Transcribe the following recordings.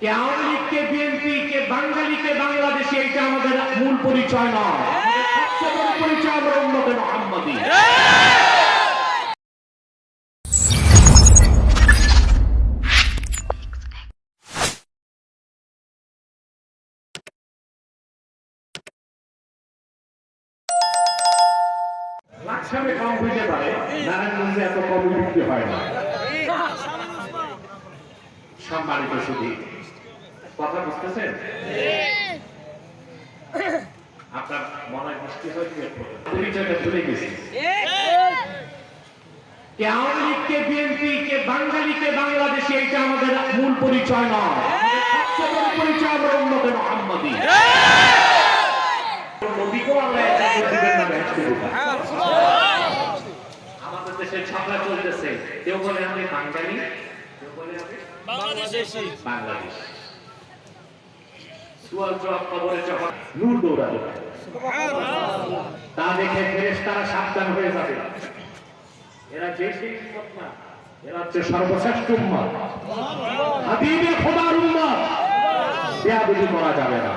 কে আওয়ামী লীগকে বিএনপি কে বাঙালিকে, বাংলাদেশি এটা আমাদের মূল পরিচয় নয়। সবচেয়ে বড় পরিচয় আমরা উন্নতে মোহাম্মদী। লাকসামে কম হইতে পারে, নারায়ণগঞ্জে এত কম বিক্রি হয় না। সম্মানিত সুধী কথা বুঝতেছেন? আপনার মনে বৃষ্টি হয়েছে পরিচয়টা ভুলে গেছি কে আওয়ামী লীগকে বিএনপি কে বাঙালিকে বাংলাদেশি এটা আমাদের মূল পরিচয় নয়। সবচেয়ে বড় পরিচয় আমরা উন্নত মোহাম্মদী। নদীকেও আল্লাহ একটা করে দিবেন না ব্যস্ত আমাদের দেশে ঝগড়া চলতেছে। কেউ বলে আমি বাঙালি কেউ বলে আমি বাংলাদেশি। বাংলাদেশ। সুয়াল জবাব নূর দৌড়াবে। তা দেখে ফেরেশতারা সাবধান হয়ে যাবে। এরা যে সেই এরা হচ্ছে সর্বশ্রেষ্ঠ উম্মত হাবিবে খোদার উম্মত বেয়াদবি করা যাবে না।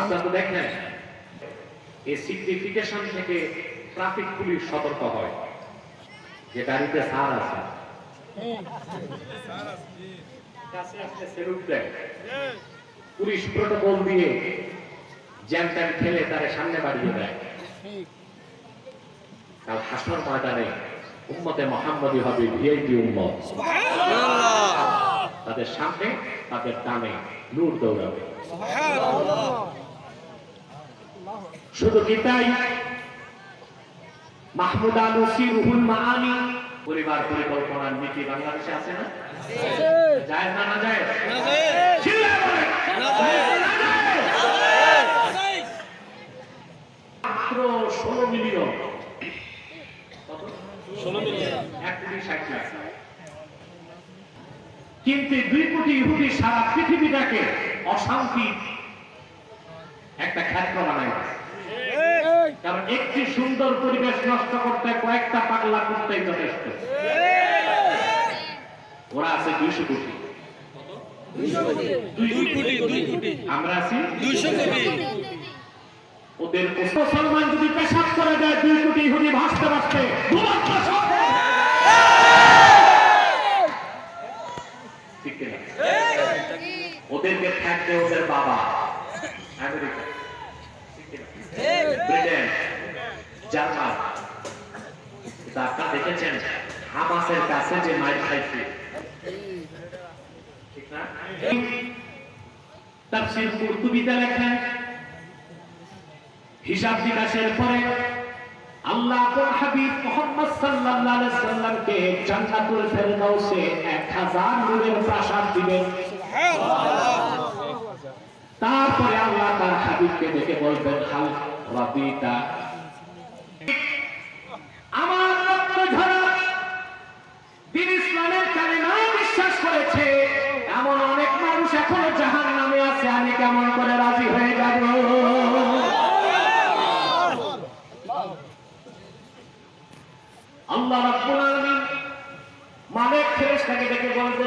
আপনারা তো দেখেন এই সিগনিফিকেশন থেকে ট্রাফিক পুলিশ সতর্ক হয়। যে গাড়িতে সার আছে। কাছে আসলে সেলুট দেয়। পুলিশ প্রোটোকল দিয়ে জ্যাম ট্যাম খেলে তারে সামনে বাড়িয়ে দেয়। কাল হাসর ময়দানে উম্মতে মোহাম্মদী হবে ভিআইপি উম্মত। তাদের সামনে তাদের ডানে নূর দৌড়াবে। শুধু কি তাই? মাহমুদ রুহুল মাহানি পরিবার পরিকল্পনার নীতি বাংলাদেশে আছে না? যায় না না যায় চিল্লায় বলেন। যায় না না যায়? মাত্র ষোলো মিলিয়ন। এক কোটি ষাট লাখ। কিন্তু দুই কোটি ইহুদি সারা পৃথিবীটাকে অশান্তি একটা ক্ষেত্র বানায় কারণ একটি সুন্দর পরিবেশ নষ্ট করতে কয়েকটা পাগলা করতেই যথেষ্ট। ওরা আছে দুইশো কোটি। আমরা আছি দুইশো কোটি। ওদের মুসলমান যদি পেশাব করে দেয় দুই কোটি ইহুদি ভাসতে ভাসতে। ঠিক ওদেরকে থাকবে ওদের বাবা। আমেরিকা? ব্রিটেন। জার্মান। আপনারা দেখেছেন? হামাসের কাছে যে মাইর খাইছে। তাফসীর কুরতুবিতে লেখেন, হিসাব নিকাশের পরে আল্লাহ আপনার হাবিব মোহাম্মদ সাল্লাল্লাহু আলাইহি সাল্লামকে জান্নাতুল ফেরদাউসে 1000 নূরের প্রাসাদ দিবেন। তারপরে আল্লাহ তার হাবিবকে দেখে বলবেন, হাল রাবিতা মানুষ এখনও জাহান নামে আছে, আমি কেমন করে রাজি হয়ে যাব? আল্লাহ রাব্বুল আলামিন মালিক ফেরেশতাকে ডেকে বলতে